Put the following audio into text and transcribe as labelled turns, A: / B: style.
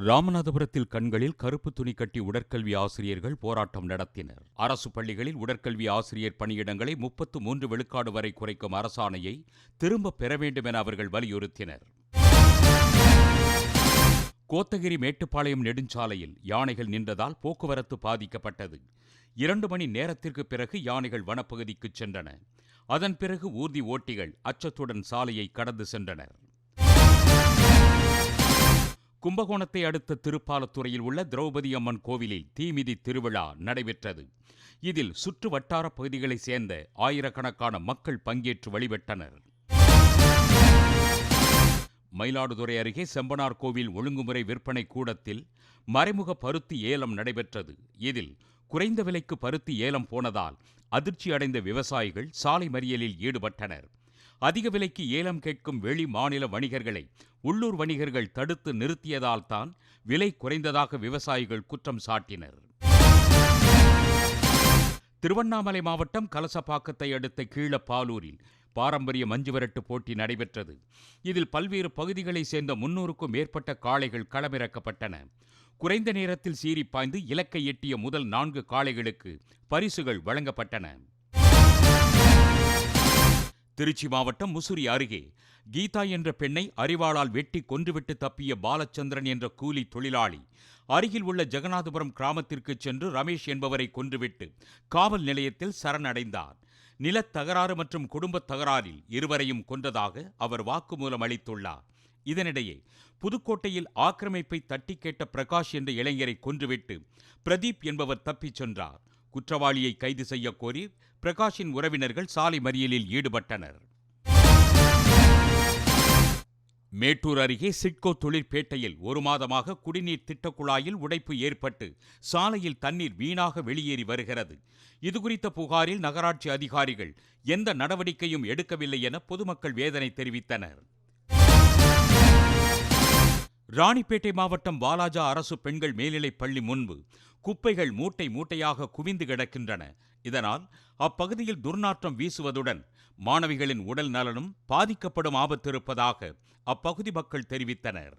A: ராமநாதபுரத்தில் கண்களில் கருப்பு துணி கட்டி உடற்கல்வி ஆசிரியர்கள் போராட்டம் நடத்தினர். அரசு பள்ளிகளில் உடற்கல்வி ஆசிரியர் பணியிடங்களை முப்பத்து மூன்று விழுக்காடு வரை குறைக்கும் அரசாணையை திரும்பப் பெற வேண்டும் என அவர்கள் வலியுறுத்தினர். கோத்தகிரி மேட்டுப்பாளையம் நெடுஞ்சாலையில் யானைகள் நின்றதால் போக்குவரத்து பாதிக்கப்பட்டது. இரண்டு மணி நேரத்திற்கு பிறகு யானைகள் வனப்பகுதிக்கு சென்றன. அதன் பிறகு ஊர்தி ஓட்டிகள் அச்சத்துடன் சாலையை கடந்து சென்றனர். கும்பகோணத்தை அடுத்த திருப்பாலத்துறையில் உள்ள திரௌபதி அம்மன் கோவிலில் தீமிதி திருவிழா நடைபெற்றது. இதில் சுற்று வட்டார பகுதிகளைச் சேர்ந்த ஆயிரக்கணக்கான மக்கள் பங்கேற்று வழிபட்டனர். மயிலாடுதுறை அருகே செம்பனார் கோவில் ஒழுங்குமுறை விற்பனை கூடத்தில் மறைமுக பருத்தி ஏலம் நடைபெற்றது. இதில் குறைந்த விலைக்கு பருத்தி ஏலம் போனதால் அதிர்ச்சி அடைந்த விவசாயிகள் சாலை மறியலில் ஈடுபட்டனர். அதிக விலைக்கு ஏலம் கேட்கும் வெளி மாநில வணிகர்களை உள்ளூர் வணிகர்கள் தடுத்து நிறுத்தியதால் தான் விலை குறைந்ததாக விவசாயிகள் குற்றம் சாட்டினர். திருவண்ணாமலை மாவட்டம் கலசப்பாக்கத்தை அடுத்த கீழப்பாலூரில் பாரம்பரிய மஞ்சுவிரட்டு போட்டி நடைபெற்றது. இதில் பல்வேறு பகுதிகளைச் சேர்ந்த முன்னூறுக்கும் மேற்பட்ட காளைகள் களமிறக்கப்பட்டன. குறைந்த நேரத்தில் சீறி பாய்ந்து இலக்கை எட்டிய முதல் நான்கு காளைகளுக்கு பரிசுகள் வழங்கப்பட்டன. திருச்சி மாவட்டம் முசிறி அருகே கீதா என்ற பெண்ணை அறிவாளால் வெட்டி கொன்றுவிட்டு தப்பிய பாலச்சந்திரன் என்ற கூலி தொழிலாளி அருகில் உள்ள ஜெகநாதபுரம் கிராமத்திற்கு சென்று ரமேஷ் என்பவரை கொன்றுவிட்டு காவல் நிலையத்தில் சரணடைந்தார். நிலத் தகராறு மற்றும் குடும்பத் தகராறில் இருவரையும் கொன்றதாக அவர் வாக்குமூலம் அளித்துள்ளார். இதனிடையே புதுக்கோட்டையில் ஆக்கிரமிப்பை தட்டி கேட்ட பிரகாஷ் என்ற இளைஞரை கொன்றுவிட்டு பிரதீப் என்பவர் தப்பிச் சென்றார். குற்றவாளியை கைது செய்ய கோரி பிரகாஷின் உறவினர்கள் சாலை மறியலில் ஈடுபட்டனர். மேட்டூர் அருகே சிட்கோ தொழிற்பேட்டையில் ஒரு மாதமாக குடிநீர் திட்டக் குழாயில் உடைப்பு ஏற்பட்டு சாலையில் தண்ணீர் வீணாக வெளியேறி வருகிறது. இதுகுறித்த புகாரில் நகராட்சி அதிகாரிகள் எந்த நடவடிக்கையும் எடுக்கவில்லை என பொதுமக்கள் வேதனை தெரிவித்தனர். ராணிப்பேட்டை மாவட்டம் வாலாஜா அரசு பெண்கள் மேல்நிலைப் பள்ளி முன்பு குப்பைகள் மூட்டை மூட்டையாக குவிந்து கிடக்கின்றன. இதனால் அப்பகுதியில் துர்நாற்றம் வீசுவதுடன் மாணவிகளின் உடல் நலனும் பாதிக்கப்படும் ஆபத்து இருப்பதாக அப்பகுதி மக்கள் தெரிவித்தனர்.